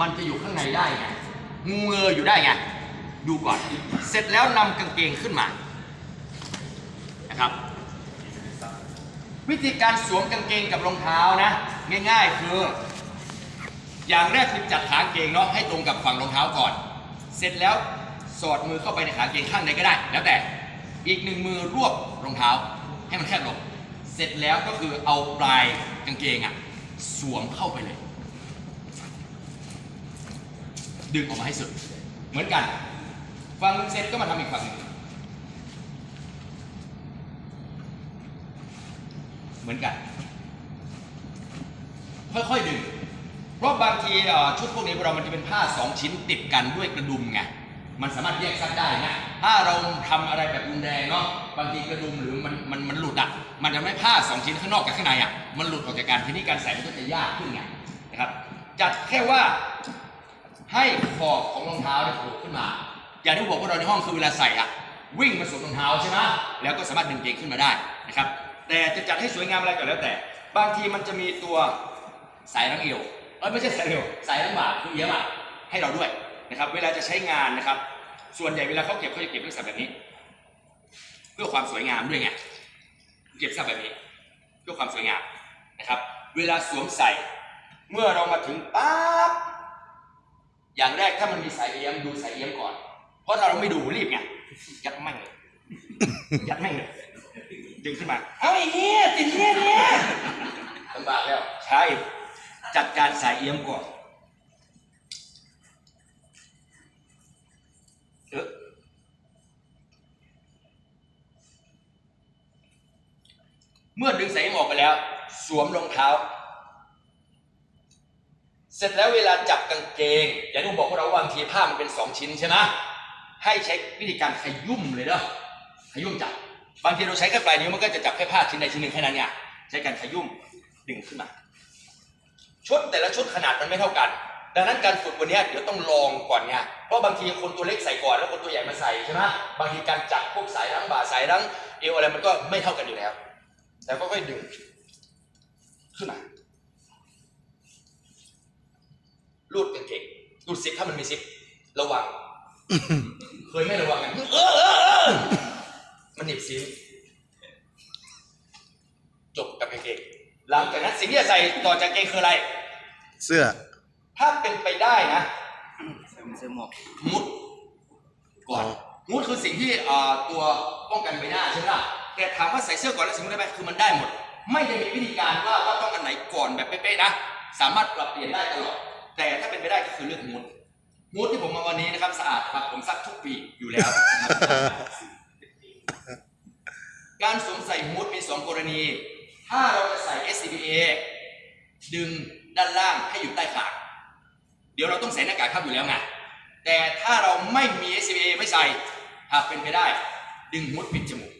มันจะอยู่ข้างในได้ไงงูเงยอยู่ได้ไงดูก่อน เสร็จแล้วนำกางเกงขึ้นมานะครับ วิธีการสวมกางเกงกับรองเท้านะ ง่ายๆคือ อย่างแรกคือจัดขากางเกงเนาะให้ตรงกับฝั่งรองเท้าก่อน เสร็จแล้วสอดมือเข้าไปในขากางเกงข้างใดก็ได้ แล้วแต่อีกหนึ่งมือรวบรองเท้าให้มันแคบลง เสร็จแล้วก็คือเอาปลายกางเกงอะสวมเข้าไปเลย ดึงออกมาให้สุด เหมือนกัน ฝั่งนึงเสร็จก็มาทำอีกฝั่งหนึ่งเหมือนกัน ค่อยๆดึง เพราะบางทีชุดพวกนี้เรามันจะเป็นผ้าสองชิ้นติดกันด้วยกระดุมไง มันสามารถแยกซักได้นะ ถ้าเราทำอะไรแบบรุนแรงเนาะ บางทีกระดุมหรือมันมันมันหลุดอะ มันจะไม่ผ้าสองชิ้นข้างนอกกับข้างในอะ มันหลุดออกจากกันทีนี้การใส่มันก็จะยากขึ้นไงนะครับ จัดแค่ว่า ให้ขอบของรองเท้าเนี่ยโผล่ขึ้นมา อย่างที่บอกว่าเราในห้องคือเวลาใส่อะวิ่งมาสวมรองเท้าใช่ไหมแล้วก็สามารถดึงเกงขึ้นมาได้นะครับ แต่จะจัดให้สวยงามอะไรก็แล้วแต่ บางทีมันจะมีตัวสายรังเอวเอ้ยไม่ใช่สายเอวสายรังบ่าคือเอี้ยมอะให้เราด้วยนะครับ เวลาจะใช้งานนะครับ ส่วนใหญ่เวลาเขาเก็บเขาจะเก็บลักษณะแบบนี้ เพื่อความสวยงามด้วยไงเก็บลักษณะแบบนี้ เพื่อความสวยงามนะครับ เวลาสวมใส่ เมื่อเรามาถึงปั๊บ อย่างแรกถ้ามันมีสายเอี้ยมดูสายเอี้ยมก่อน เพราะถ้าเราไม่ดูรีบไงยัดแม่งเลยยัดแม่งเลยดึงขึ้นมา เอาไอ้เนี้ยติดเนี้ยเนี้ยลำบากแล้วใช่จัดการสายเอี้ยมก่อนเออเมื่อดึงสายเอี้ยมออกไปแล้ว สวมรองเท้า เสร็จแล้วเวลาจับกางเกง อย่างที่ผมบอกว่าเราบางทีผ้ามันเป็นสองชิ้นใช่ไหมให้ใช้วิธีการขยุ่มเลยเนาะขยุ่มจับ บางทีเราใช้แค่ปลายนิ้วมันก็จะจับแค่ผ้าชิ้นใดชิ้นหนึ่งแค่นั้นเนี่ยใช้การขยุ่มดึงขึ้นมา ชุดแต่ละชุดขนาดมันไม่เท่ากัน ดังนั้นการฝึกวันนี้เดี๋ยวต้องลองก่อนไงเพราะบางทีคนตัวเล็กใส่ก่อนแล้วคนตัวใหญ่มาใส่ใช่ไหมบางทีการจับพวกสายรั้งบ่าสายรั้งเอวอะไรมันก็ไม่เท่ากันอยู่แล้ว แต่ก็ค่อยดึงขึ้นมา รูดกางเกงรูดซิปถ้ามันมีซิประวัง เคยไม่ระวังกันเออเออเออมันหนีบซิปจบกับกางเกงหลังจากนั้นสิ่งที่จะใส่ต่อจากกางเกงคืออะไร เสื้อ ถ้าเป็นไปได้นะเสื้อหมวกมุดก่อนอ๋อมุดคือสิ่งที่อ่าตัวป้องกันใบหน้าใช่ไหมล่ะแต่ถามว่าใส่เสื้อก่อนแล้วสมมติได้ไหมคือมันได้หมด ไม่ได้มีวิธีการว่าว่าต้องอันไหนก่อนแบบเป๊ะๆนะ สามารถปรับเปลี่ยนได้ตลอด แต่ถ้าเป็นไปได้ก็คือเลือกมุดมุดที่ผมมาวันนี้นะครับ สะอาดครับผมซักทุกปีอยู่แล้วนะครับการสวมใส่มุดมีสองกรณี ถ้าเราจะใส่ SCBA ดึงด้านล่างให้อยู่ใต้ขางเดี๋ยวเราต้องใส่หน้ากากทับอยู่แล้วไงแต่ถ้าเราไม่มี SCBA ไม่ใส่หากเป็นไปได้ ดึงมุดปิดจมูก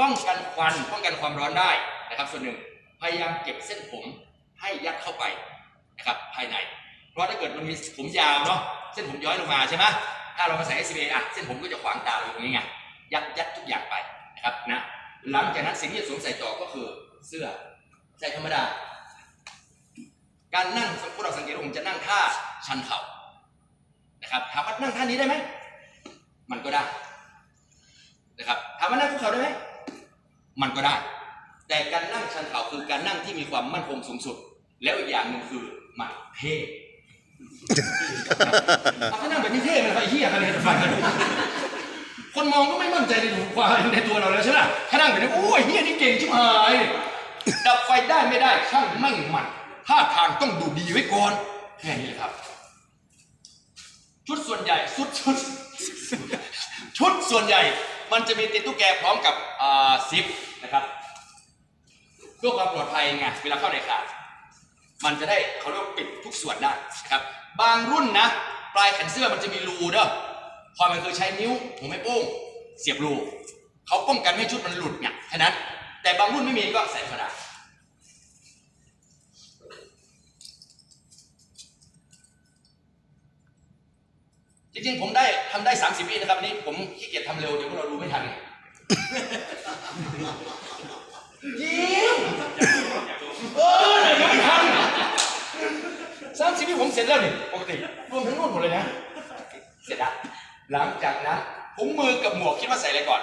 ป้องกันควันป้องกันความร้อนได้นะครับ ส่วนหนึ่งพยายามเก็บเส้นผมให้ยัดเข้าไป นะครับภายใน เพราะถ้าเกิดมันมีผมยาวเนาะเส้นผมย้อยลงมาใช่ไหมถ้าเรามาใส่ S B A อะเส้นผมก็จะขวางตาเราอยู่ตรงนี้ไงยัดยัดทุกอย่างไปนะครับนะหลังจากนั้นสิ่งที่สวมใส่ต่อก็คือเสื้อใส่ธรรมดา การนั่งสมมติเราสังเกตว่าผมจะนั่งท่าชันเข่านะครับถามว่านั่งท่านี้ได้ไหมมันก็ได้นะครับถามว่านั่งคุกเข่าได้ไหมมันก็ได้ แต่การนั่งชันเข่าคือการนั่งที่มีความมั่นคงสูงสุด แล้วอีกอย่างหนึ่งคือมันเท่เอาถ้านั่งแบบนี้เท่มันไปเฮียกันเลยฟังกันคนมองก็ไม่มั่นใจในตัวความในตัวเราแล้วใช่ไหมถ้านั่งแบบนี้โอ้ยเฮียนี่เก่งชิบหายดับไฟได้ไม่ได้ช่างไม่หมันท่าทางต้องดูดีไว้ก่อนแค่นี้แหละครับ ชุดส่วนใหญ่ชุดชุด ชุดส่วนใหญ่มันจะมีติดตุ๊กแกพร้อมกับอ่าซิปนะครับเพื่อความปลอดภัยไงเวลาเข้าในขา มันจะได้เขาเรียกว่าปิดทุกส่วนได้นะครับบางรุ่นนะ ปลายแขนเสื้อมันจะมีรูเด้อพอมันคือใช้นิ้วหัวแม่โป้ง เสียบรูเขาป้องกันไม่ให้ชุดมันหลุดไงแค่นั้น แต่บางรุ่นไม่มีก็ใส่ธรรมดาจริงๆผมได้ทำได้ 30วินะครับนี้ผมขี้เกียจทำเร็วเดี๋ยวพวกเราดูไม่ทันเออเดี๋ยวไม่ทัน สามสิบวิผมเส ร็จแล้วนี่ปกติรวมทั้งนู่นหมดเลยนะเสร็จละหลังจากนั้นถุงมือกับหมวกคิดว่าใส่อะไรก่อน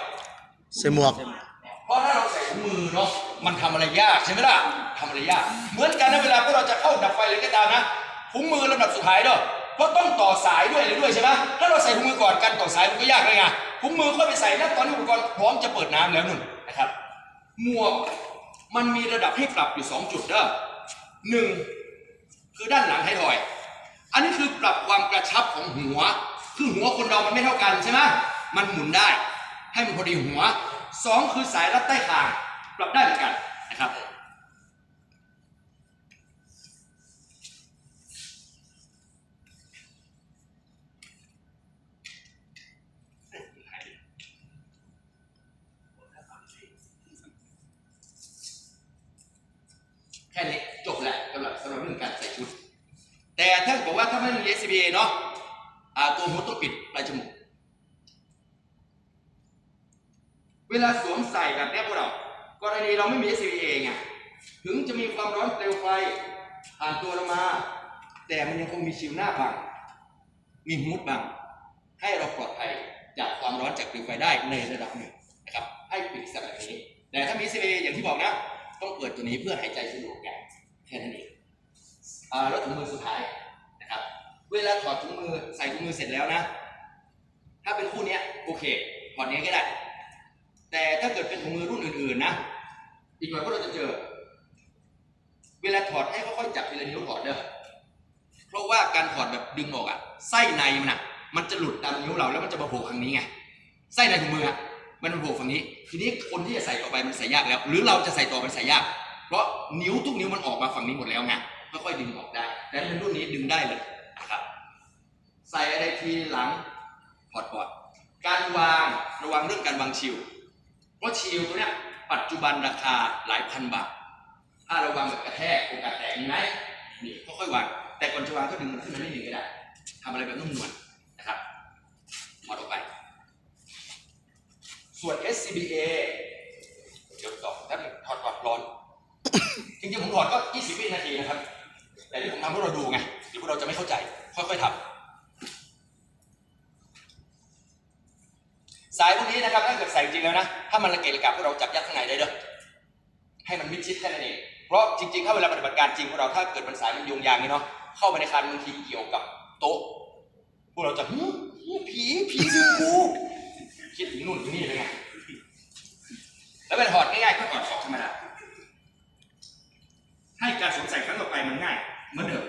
ใส่หมวกใส่หมวก เพราะถ้าเราใส่ถุงมือเนาะมันทำอะไรยากใช่ไหมล่ะทำอะไรยาก เหมือนกันนะเวลาพวกเราจะเข้าดับไฟเลยก็ตามนะถุงมือลำดับสุดท้ายเนาะเพราะต้องต่อสายด้วยอะไรด้วยใช่ไหมถ้าเราใส่ถุงมือก่อนการต่อสายมันก็ยากเลยไงถุงมือค่อยไปใส่นะตอนนี้อุปกรณ์พร้อมจะเปิดน้ำแล้วนุ่นนะครับ หมวกมันมีระดับให้ปรับอยู่สองจุดเด้อหนึ่งคือด้านหลังไทยทอย อันนี้คือปรับความกระชับของหัว คือหัวคนเรามันไม่เท่ากันใช่ไหมมันหมุนได้ ให้มันพอดีหัวสองคือสายรัดใต้คาง ปรับได้เหมือนกันนะครับ บอกว่าถ้าไม่มี SCBA เนาะตัวหูต้องปิดปลายจมูก เวลาสวมใส่แบบนี้พวกเรา กรณีเราไม่มี SCBA ไง ถึงจะมีความร้อนเปลวไฟผ่านตัวเรามา แต่มันยังคงมีชิวหน้าบัง มีฮูดบัง ให้เราปลอดภัยจากความร้อนจากเปลวไฟได้ในระดับหนึ่งนะครับ ให้ปิดสักแบบนี้ แต่ถ้ามี SCBA อย่างที่บอกนะ ต้องเปิดตัวนี้เพื่อหายใจสะดวกไงแค่นั้นเองอ่าแล้วถุงมือสุดท้าย เวลาถอดถุงมือใส่ถุงมือเสร็จแล้วนะ ถ้าเป็นคู่เนี้ยโอเคถอดเนี้ยก็ได้ แต่ถ้าเกิดเป็นถุงมือรุ่นอื่นๆนะ อีกหน่อยพวกเราจะเจอ เวลาถอดให้ค่อยๆจับทีละนิ้วถอดเด้อเพราะว่าการถอดแบบดึงออกอะไส้ในมันอะมันจะหลุดตามนิ้วเราแล้วมันจะมาโผล่ทางนี้ไงไส้ในถุงมืออะมันมาโผล่ฝั่งนี้ ทีนี้คนที่จะใส่ต่อไปมันใส่ยากแล้ว หรือเราจะใส่ต่อมันใส่ยาก เพราะนิ้วทุกนิ้วมันออกมาฝั่งนี้หมดแล้วไงค่อยๆดึงออกได้แต่ถ้าเป็นรุ่นนี้ดึงได้เลย ใส่อะไรทีหลังถอดก่อนการวางระวังเรื่องการวางชิลเพราะชิลตัวเนี้ยปัจจุบันราคาหลายพันบาทถ้าเราวางแบบกระแทกโอกาสแตกมีไหมนี่ค่อยๆวางแต่ก่อนจะวางก็ดึงมันขึ้นมานิดนึงก็ได้ทำอะไรแบบนุ่มนวลนะครับถอดออกไป ส่วน SCBA เดี๋ยวต่อถ้าถอดก่อนร้อนจริงๆผมถอดก็ 20 วินาทีนะครับ แต่ที่ผมทำให้เราดูไงเดี๋ยวพวกเราจะไม่เข้าใจ ค่อยๆทำ สายพวกนี้นะครับถ้าเกิดใส่จริงแล้วนะ ถ้ามันระเกะระกะพวกเราจับยัดข้างในได้เด้อให้มันมิดชิดแค่นั้นเองเพราะจริงๆ ถ้าเวลาปฏิบัติการจริงพวกเราถ้าเกิดมันสายมันโยงยางนี่เนาะเข้าไปในคันบางทีเกี่ยวกับโต๊ะพวกเราจะผีผีดึงกูคิดถึงนู่นถึงนี่เลยไงแล้วเวลาถอดง่ายๆก็ถอดออกธรรมดาให้การสวมใส่ครั้งต่อไปมันง่ายเหมือนเดิม